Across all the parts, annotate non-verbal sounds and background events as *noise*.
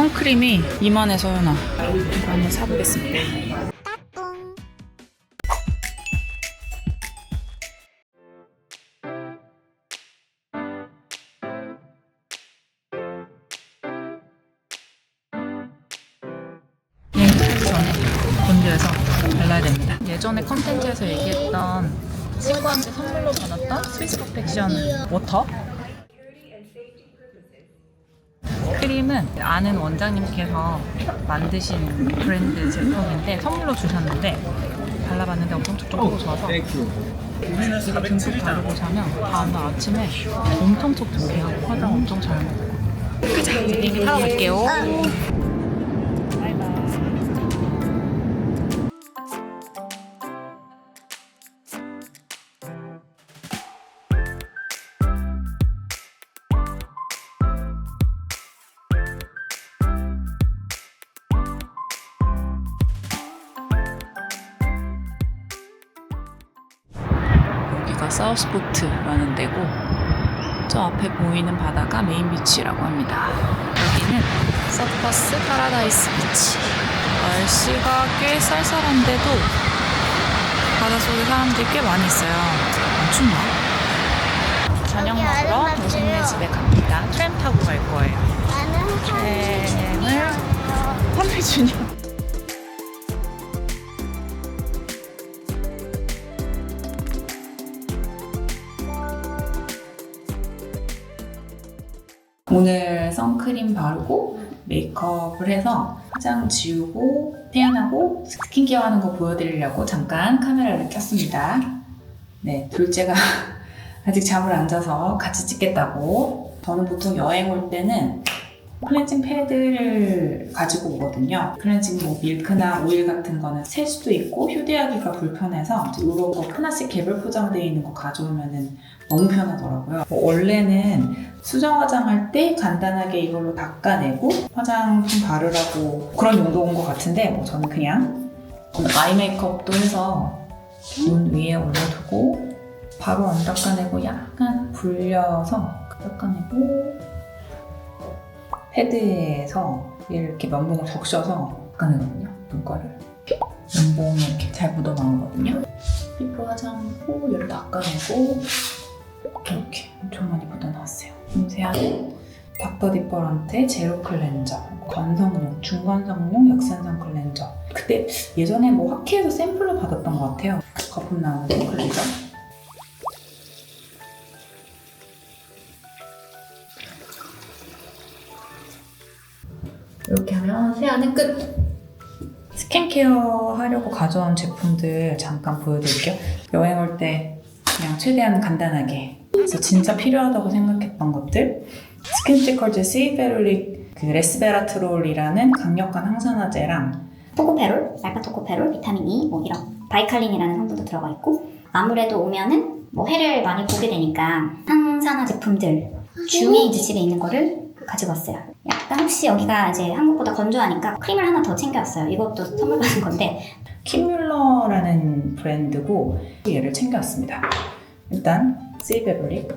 선크림이 이만해 서 연아. 이거 한번 사보겠습니다. 됩니다. 예전에 컨텐츠에서 얘기했던 친구한테 선물로 받았던 스위스 퍼펙션 워터 크림은 아는 원장님께서 만드신 브랜드 제품인데 선물로 주셨는데 발라봤는데 엄청 촉촉하고 좋아서 이거 듬뿍 바르고 자면 다음날 아침에 엄청 촉촉해요. 화장 엄청 잘 먹어요. 가자, 이제 비행기 타러 갈게요. 사우스포트라는 데고 저 앞에 보이는 바다가 메인 비치라고 합니다. 여기는 서퍼스 파라다이스 비치. 날씨가 꽤 쌀쌀한데도 바닷속에 사람들이 꽤 많이 있어요. 안 춥나? 저녁 먹으러 노숙네 집에 갑니다. 트램 타고 갈 거예요. 트램을 환불주냐? 오늘 선크림 바르고 메이크업을 해서 화장 지우고 태연하고 스킨케어 하는 거 보여드리려고 잠깐 카메라를 켰습니다. 네, 둘째가 *laughs* 아직 잠을 안 자서 같이 찍겠다고. 저는 보통 여행 올 때는 클렌징 패드를 가지고 오거든요. 클렌징 뭐 밀크나 오일 같은 거는 셀 수도 있고 휴대하기가 불편해서 이런 거 하나씩 개별 포장되어 있는 거 가져오면은 너무 편하더라고요. 뭐 원래는 수정 화장할 때 간단하게 이걸로 닦아내고 화장품 바르라고 그런 용도인 것 같은데 뭐 저는 그냥 아이 메이크업도 해서 눈 위에 올려두고 바로 안 닦아내고 약간 불려서 닦아내고 패드에서 이렇게 면봉을 적셔서 닦아내거든요 눈가를. 면봉이 이렇게 잘 묻어 나오거든요. 피부 화장하고 얘를 닦아내고 이렇게 이렇게 엄청 많이 묻어 나왔어요. 음세하게 닥터디퍼런트의 제로 클렌저 건성용, 중건성용 약산성 클렌저. 그때 예전에 뭐 화케에서 샘플로 받았던 것 같아요. 거품 나오는 클렌저 하면 세안은 끝! 스킨케어 하려고 가져온 제품들 잠깐 보여드릴게요. 여행 올 때 그냥 최대한 간단하게 그래서 진짜 필요하다고 생각했던 것들 스킨티컬즈 시베룰릭 그 레스베라트롤이라는 강력한 항산화제랑 토코페롤, 알파 토코페롤, 비타민 E 뭐 이런 바이칼린이라는 성분도 들어가 있고 아무래도 오면은 뭐 해를 많이 보게 되니까 항산화 제품들 중에 이제 집에 있는 거를 가지고 왔어요. 약간 혹시 여기가 이제 한국보다 건조하니까 크림을 하나 더 챙겨왔어요. 이것도 선물 받은 건데 킴뮬러라는 브랜드고 얘를 챙겨왔습니다. 일단 시베룰릭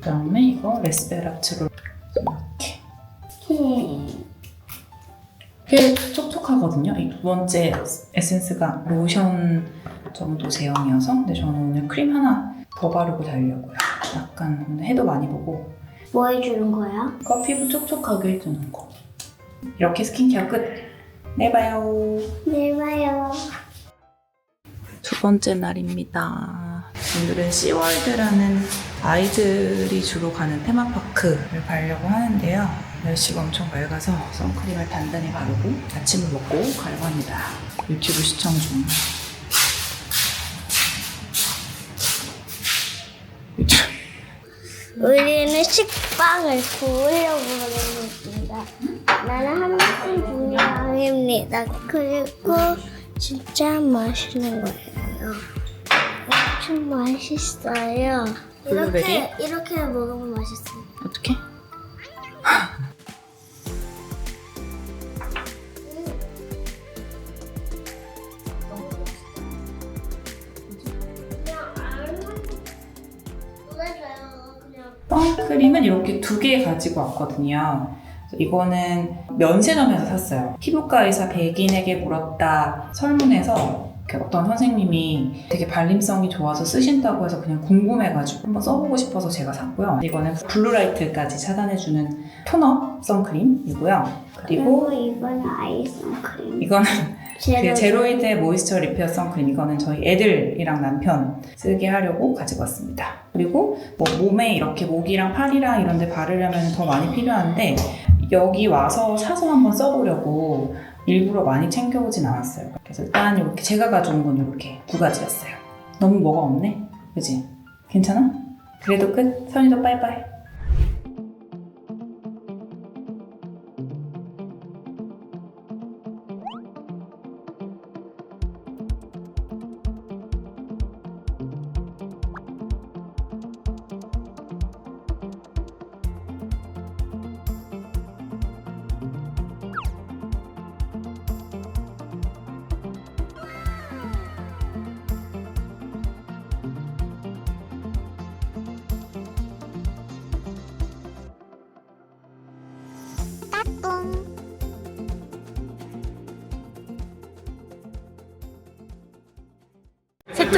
그다음에 이거 레스베라트롤 이렇게 꽤 촉촉하거든요. 이 두 번째 에센스가 로션 정도 제형이어서 근데 저는 오늘 크림 하나 더 바르고 자려고요. 약간 오늘 해도 많이 보고 뭐 해주는 거야? 거 피부 촉촉하게 해주는 거. 이렇게 스킨케어 끝. 네 봐요. 네 봐요. 두 번째 날입니다. 오늘은 씨월드라는 아이들이 주로 가는 테마파크를 가려고 하는데요. 날씨가 엄청 맑아서 선크림을 단단히 바르고 아침을 먹고 가려고 합니다. 유튜브 시청 중. 유튜브. 우리는 식빵을 구우려고 하는 겁니다. 나는 한 말씀 중요합니다. 그리고 진짜 맛있는 거예요. 엄청 맛있어요. 블루베리? 이렇게 이렇게 먹으면 맛있어요. 어떻게? *laughs* 선크림은 이렇게 두 개 가지고 왔거든요. 이거는 면세점에서 샀어요. 피부과 의사 백인에게 물었다 설문에서 어떤 선생님이 되게 발림성이 좋아서 쓰신다고 해서 그냥 궁금해가지고 한번 써보고 싶어서 제가 샀고요. 이거는 블루라이트까지 차단해주는 토너 선크림이고요. 그리고 그리고 이거는 아이 선크림. 이거는 제로. 그 제로이드 모이스처 리페어 선크림 이거는 저희 애들이랑 남편 쓰게 하려고 가지고 왔습니다. 그리고 뭐 몸에 이렇게 목이랑 팔이랑 이런 데 바르려면 더 많이 필요한데 여기 와서 사서 한번 써보려고 일부러 많이 챙겨오진 않았어요. 그래서 일단 이렇게 제가 가져온 건 이렇게 두 가지였어요. 너무 뭐가 없네? 그지? 괜찮아? 그래도 끝? 선이도 빠이빠이.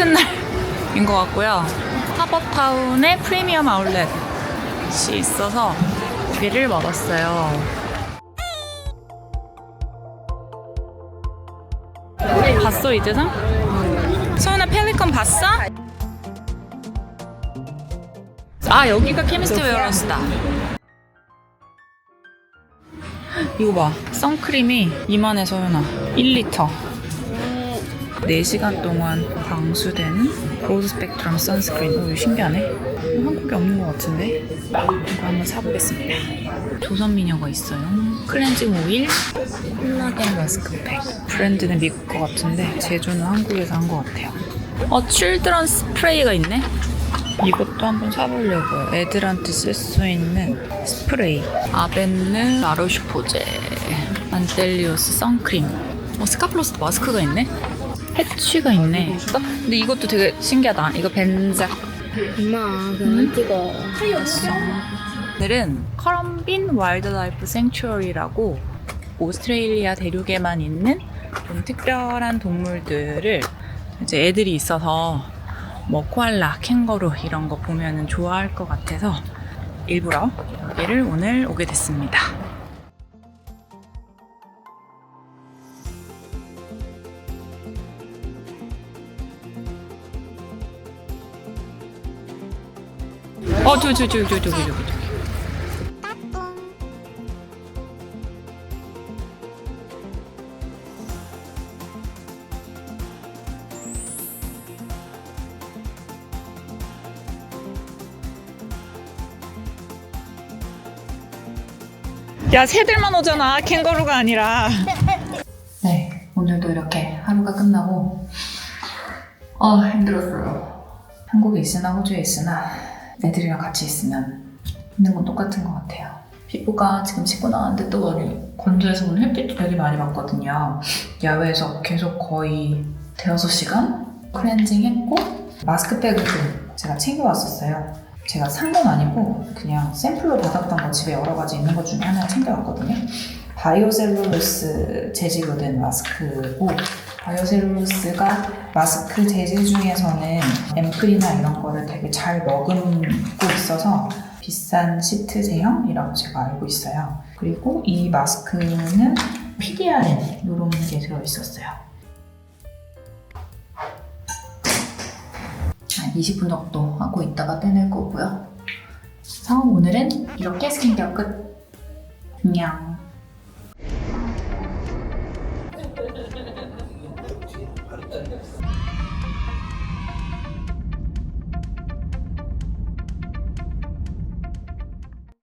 셋째 날인 것 같고요. 팝업타운에 프리미엄 아울렛이 있어서 고기를 먹었어요. 봤어 이재상? 소은아 펠리컨 봤어? 아 여기가 케미스트 웨어러스다. 이거 봐 선크림이 이만해 소연아 1리터 4시간 동안 방수되는 브로드 스펙트럼 선스크린. 오, 이거 신기하네. 이거 한국에 없는 것 같은데. 이거 한번 사보겠습니다. 조선 미녀가 있어요. 클렌징 오일, 콜라겐 마스크팩. 브랜드는 미국 것 같은데 제조는 한국에서 한 것 같아요. 어, 칠드런 스프레이가 있네. 이것도 한번 사보려고요. 애들한테 쓸 수 있는 스프레이. 아벤느 라로슈포제. 안텔리오스 선크림. 어, 스카플러스 마스크가 있네. 패치가 있네. 근데 이것도 되게 신기하다. 이거 벤작. 엄마 그만 찍어. 오늘은 커럼빈 와일드라이프 생츄어리라고 오스트레일리아 대륙에만 있는 좀 특별한 동물들을 이제 애들이 있어서 뭐 코알라, 캥거루 이런 거 보면은 좋아할 것 같아서 일부러 여기를 오늘 오게 됐습니다. 저기, 저기, 저기, 저기, 저기, 저기. 야, 새들만 오잖아. 캥거루가 아니라. *laughs* 네, 오늘도 이렇게 하루가 끝나고 아, 힘들었어요. 한국에 있으나 호주에 있으나 애들이랑 같이 있으면 힘든 건 똑같은 것 같아요. 피부가 지금 씻고 나왔는데 또 많이 건조해서 오늘 햇빛도 되게 많이 받거든요. 야외에서 계속 거의 대여섯 시간 클렌징 했고 마스크팩을 좀 제가 챙겨왔었어요. 제가 산 건 아니고 그냥 샘플로 받았던 거 집에 여러 가지 있는 것 중에 하나 챙겨왔거든요. 바이오셀룰로스 재질로 된 마스크고 바이오셀룰로스가 마스크 재질 중에서는 앰플이나 이런 거를 되게 잘 머금고 있어서 비싼 시트 제형이라고 제가 알고 있어요. 그리고 이 마스크는 PDRN 이런 게 들어있었어요. 한 20분 정도 하고 있다가 떼낼 거고요. 그래서 오늘은 이렇게 스킨케어 끝. 안녕.